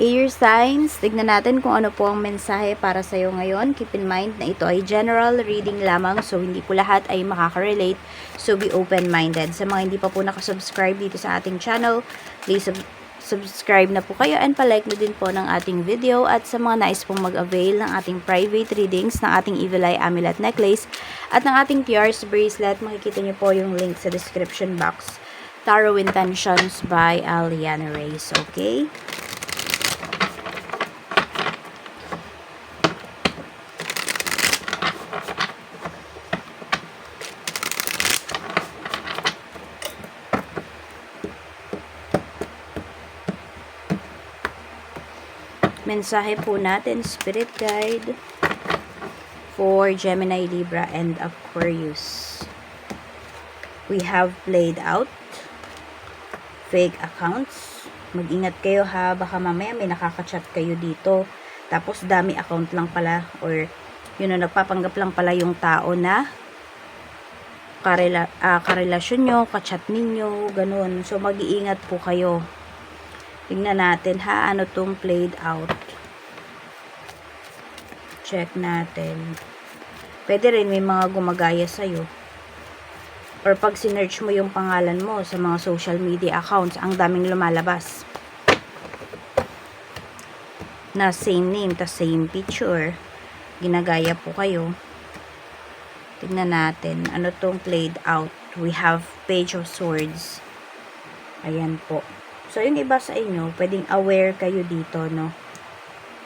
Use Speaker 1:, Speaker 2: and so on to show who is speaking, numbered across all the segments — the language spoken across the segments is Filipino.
Speaker 1: Air signs, tignan natin kung ano po ang mensahe para sa iyo ngayon. Keep in mind na ito ay general reading lamang so hindi po lahat ay makaka-relate. So be open-minded. Sa mga hindi pa po nakasubscribe dito sa ating channel, please sub- subscribe na po kayo and palike na din po ng ating video at sa mga nais pong mag-avail ng ating private readings ng ating Evil Eye Amulet Necklace at ng ating PR's bracelet, makikita niyo po yung link sa description box. Tarot Intentions by Aliana Reyes, okay? Mensahe po natin, Spirit Guide, for Gemini, Libra, and Aquarius. We have played out fake accounts. Mag-ingat kayo ha, baka mamaya may nakaka-chat kayo dito. Tapos dami account lang pala or yun know, nagpapanggap lang pala yung tao na karela, ah, karelasyon nyo, kachat ninyo, ganun. So mag-iingat po kayo. Tingnan natin ha, ano tong played out. Check natin. Pwede rin may mga gumagaya sa'yo. Or pag sinearch mo yung pangalan mo sa mga social media accounts, ang daming lumalabas. Na same name, ta same picture. Ginagaya po kayo. Tingnan natin, ano tong played out. We have Page of Swords. Ayan po. So, yung iba sa inyo, pwedeng aware kayo dito, no?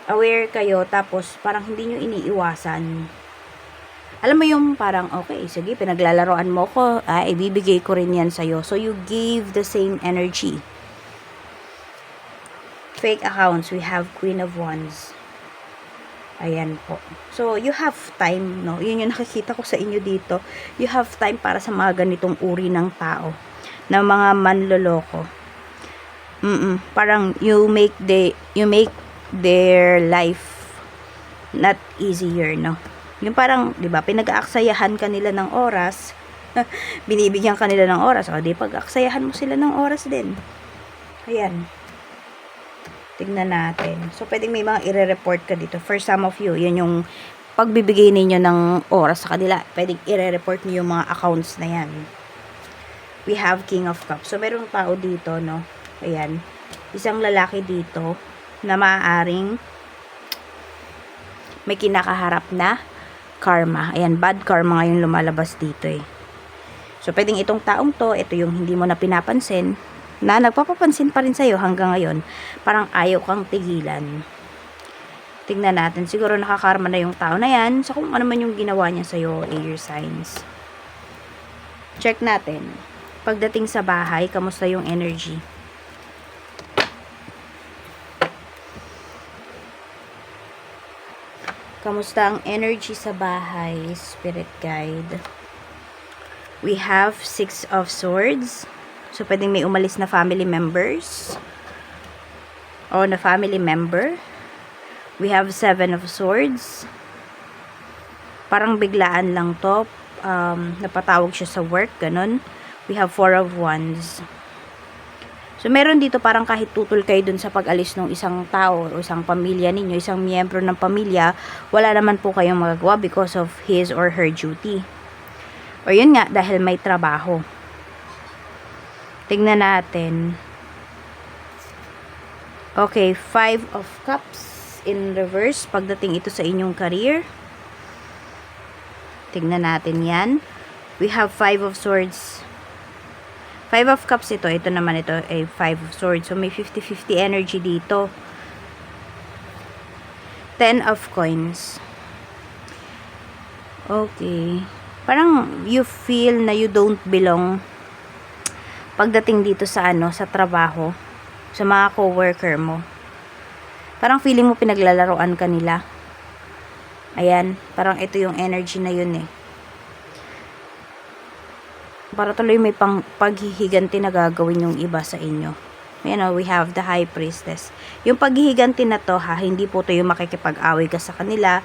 Speaker 1: Aware kayo, tapos parang hindi nyo iniiwasan. Alam mo yung parang, okay, sige, pinaglalaroan mo ko, ah, ibibigay ko rin yan sa'yo. So, you give the same energy. Fake accounts, we have Queen of Wands. Ayan po. So, you have time, no? Yun yung nakikita ko sa inyo dito. You have time para sa mga ganitong uri ng tao. Na mga manloloko Mm parang you make the you make their life not easier, no? Yung parang, 'di ba, pinag-aaksayahan kanila ng oras, binibigyan kanila ng oras, o di pag-aksayahan mo sila ng oras din. Ayan. Tignan natin. So, pwedeng may mga ire-report ka dito. For some of you, yun yung pagbibigay ninyo ng oras sa kanila. Pwedeng ire-report niyo yung mga accounts na yan. We have King of Cups. So, merong tao dito, no? Ayan. Isang lalaki dito na maaaring may kinakaharap na karma. Ayan, bad karma ngayon lumalabas dito eh. So, pwedeng itong taong to, ito yung hindi mo na pinapansin, na nagpapapansin pa rin sa'yo hanggang ngayon, parang ayaw kang tigilan. Tingnan natin, siguro nakakarma na yung tao na yan, sa kung ano man yung ginawa niya sa'yo, air signs. Check natin. Pagdating sa bahay, kamusta yung energy? Kamusta ang energy sa bahay, spirit guide? We have six of swords. So, pwedeng may umalis na family members. O na family member. We have seven of swords. Parang biglaan lang to. Um, napatawag siya sa work, ganun. We have four of wands. So, meron dito parang kahit tutol kayo dun sa pag-alis ng isang tao o isang pamilya ninyo, isang miyembro ng pamilya, wala naman po kayong magagawa because of his or her duty. O yun nga, dahil may trabaho. Tingnan natin. Okay, five of cups in reverse pagdating ito sa inyong career. Tingnan natin yan. We have five of swords Five of Cups ito. Ito naman ito ay Five of Swords. So, may 50-50 energy dito. Ten of Coins. Okay. Parang you feel na you don't belong pagdating dito sa ano, sa trabaho. Sa mga co-worker mo. Parang feeling mo pinaglalaroan kanila. Ayan. Parang ito yung energy na yun eh para tuloy may pang paghihiganti na gagawin yung iba sa inyo. You know, we have the high priestess. Yung paghihiganti na to ha, hindi po to yung makikipag-away ka sa kanila.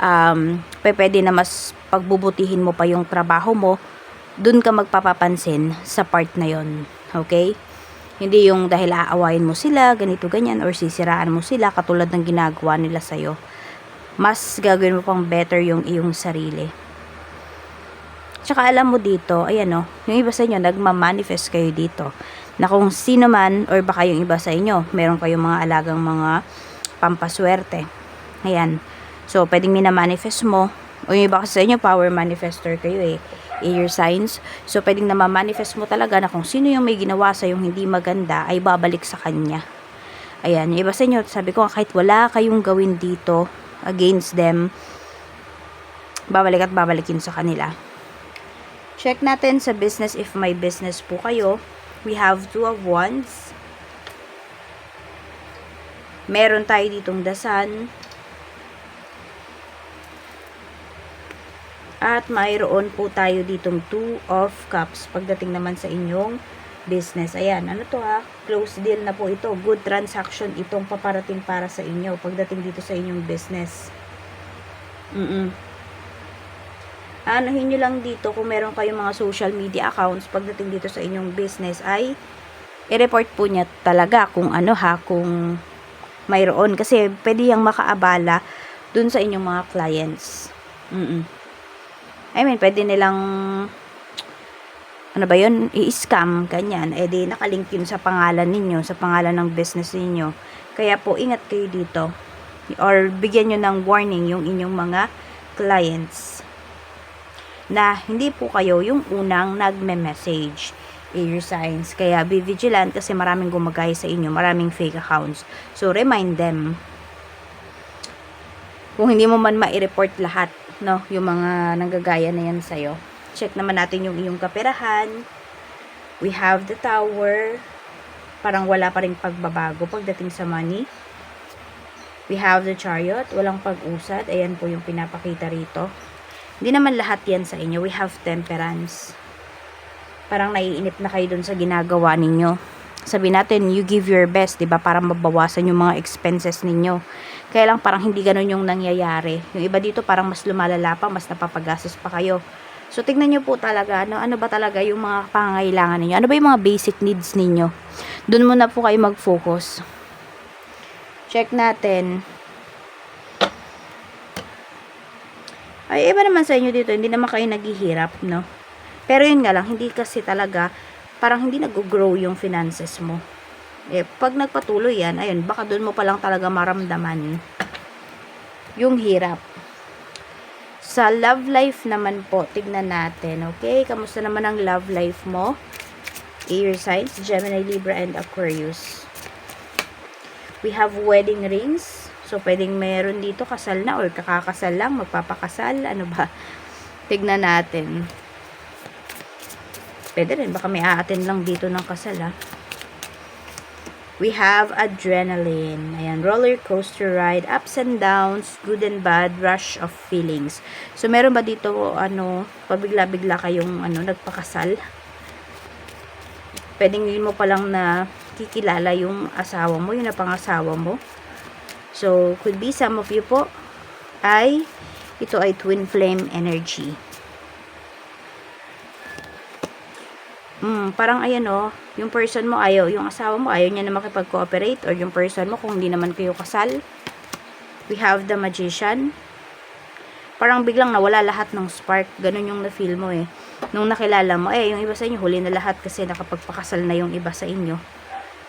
Speaker 1: Um, pwede na mas pagbubutihin mo pa yung trabaho mo, dun ka magpapapansin sa part na yon Okay? Hindi yung dahil aawayin mo sila, ganito ganyan, or sisiraan mo sila katulad ng ginagawa nila sa'yo. Mas gagawin mo pang better yung iyong sarili. Tsaka alam mo dito, ayan o, yung iba sa inyo, nagmamanifest kayo dito. Na kung sino man, or baka yung iba sa inyo, meron kayong mga alagang mga pampaswerte. Ayan. So, pwedeng minamanifest mo. O yung iba sa inyo, power manifester kayo eh. Air signs. So, pwedeng namamanifest mo talaga na kung sino yung may ginawa sa yung hindi maganda, ay babalik sa kanya. Ayan. Yung iba sa inyo, sabi ko, kahit wala kayong gawin dito against them, babalik at babalikin sa kanila. Check natin sa business if may business po kayo. We have two of wands. Meron tayo ditong dasan. At mayroon po tayo ditong two of cups pagdating naman sa inyong business. Ayan, ano to ha? Close deal na po ito. Good transaction itong paparating para sa inyo pagdating dito sa inyong business. Mm-mm. Anuhin nyo lang dito kung meron kayong mga social media accounts pagdating dito sa inyong business ay i-report po niya talaga kung ano ha, kung mayroon. Kasi pwede yung makaabala dun sa inyong mga clients. Mm-mm. I mean, pwede nilang ano ba yun, i-scam, ganyan. Eh di nakalink yun sa pangalan ninyo, sa pangalan ng business ninyo. Kaya po, ingat kayo dito. Or bigyan nyo ng warning yung inyong mga clients na hindi po kayo yung unang nagme-message air signs. Kaya be vigilant kasi maraming gumagaya sa inyo, maraming fake accounts. So remind them. Kung hindi mo man ma-report lahat, no, yung mga nanggagaya na yan sa'yo. Check naman natin yung iyong kaperahan. We have the tower. Parang wala pa rin pagbabago pagdating sa money. We have the chariot. Walang pag-usad. Ayan po yung pinapakita rito. Hindi naman lahat yan sa inyo. We have temperance. Parang naiinip na kayo dun sa ginagawa ninyo. Sabi natin, you give your best, 'di ba, para mabawasan yung mga expenses ninyo. Kaya lang parang hindi ganun yung nangyayari. Yung iba dito parang mas lumalala pa, mas napapagastos pa kayo. So, tignan nyo po talaga, ano, ano ba talaga yung mga pangangailangan ninyo? Ano ba yung mga basic needs ninyo? Doon muna po kayo mag-focus. Check natin. Ay, iba naman sa inyo dito, hindi naman kayo naghihirap, no? Pero yun nga lang, hindi kasi talaga, parang hindi nag-grow yung finances mo. Eh, pag nagpatuloy yan, ayun, baka doon mo pa lang talaga maramdaman yung hirap. Sa love life naman po, tignan natin, okay? Kamusta naman ang love life mo? Air signs, Gemini, Libra, and Aquarius. We have wedding rings. So, pwedeng meron dito kasal na or kakakasal lang, magpapakasal, ano ba? Tignan natin. Pwede rin, baka may aatin lang dito ng kasal, ha? We have adrenaline. Ayan, roller coaster ride, ups and downs, good and bad, rush of feelings. So, meron ba dito, ano, pabigla-bigla kayong, ano, nagpakasal? Pwedeng yun mo palang na kikilala yung asawa mo, yung napangasawa mo. So, could be some of you po ay, ito ay twin flame energy. Mm, parang ayan oh, yung person mo ayaw, yung asawa mo ayaw niya na makipag-cooperate or yung person mo kung hindi naman kayo kasal. We have the magician. Parang biglang nawala lahat ng spark. Ganun yung na-feel mo eh. Nung nakilala mo, eh, yung iba sa inyo, huli na lahat kasi nakapagpakasal na yung iba sa inyo.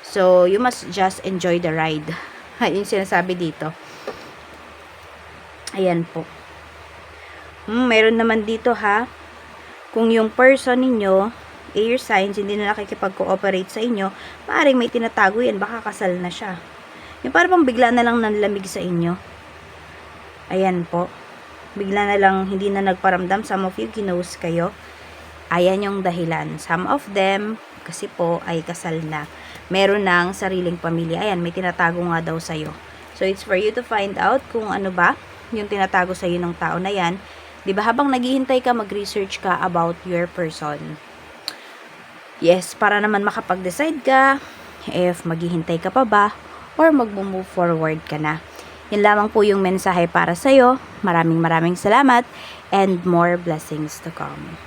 Speaker 1: So, you must just enjoy the ride. Yung sinasabi dito. Ayan po. Hmm, meron naman dito ha. Kung yung person ninyo, air signs, hindi na nakikipag-cooperate sa inyo, maaaring may tinatago yan, baka kasal na siya. Yung parang bigla na lang nanlamig sa inyo. Ayan po. Bigla na lang hindi na nagparamdam. Some of you, ginos kayo. Ayan yung dahilan. Some of them, kasi po, ay kasal na. Meron ng sariling pamilya. Ayan, may tinatago nga daw sa'yo. So, it's for you to find out kung ano ba yung tinatago sa'yo ng tao na yan. Ba habang naghihintay ka, mag-research ka about your person. Yes, para naman makapag-decide ka if maghihintay ka pa ba or mag-move forward ka na. Yan lamang po yung mensahe para sa'yo. Maraming maraming salamat and more blessings to come.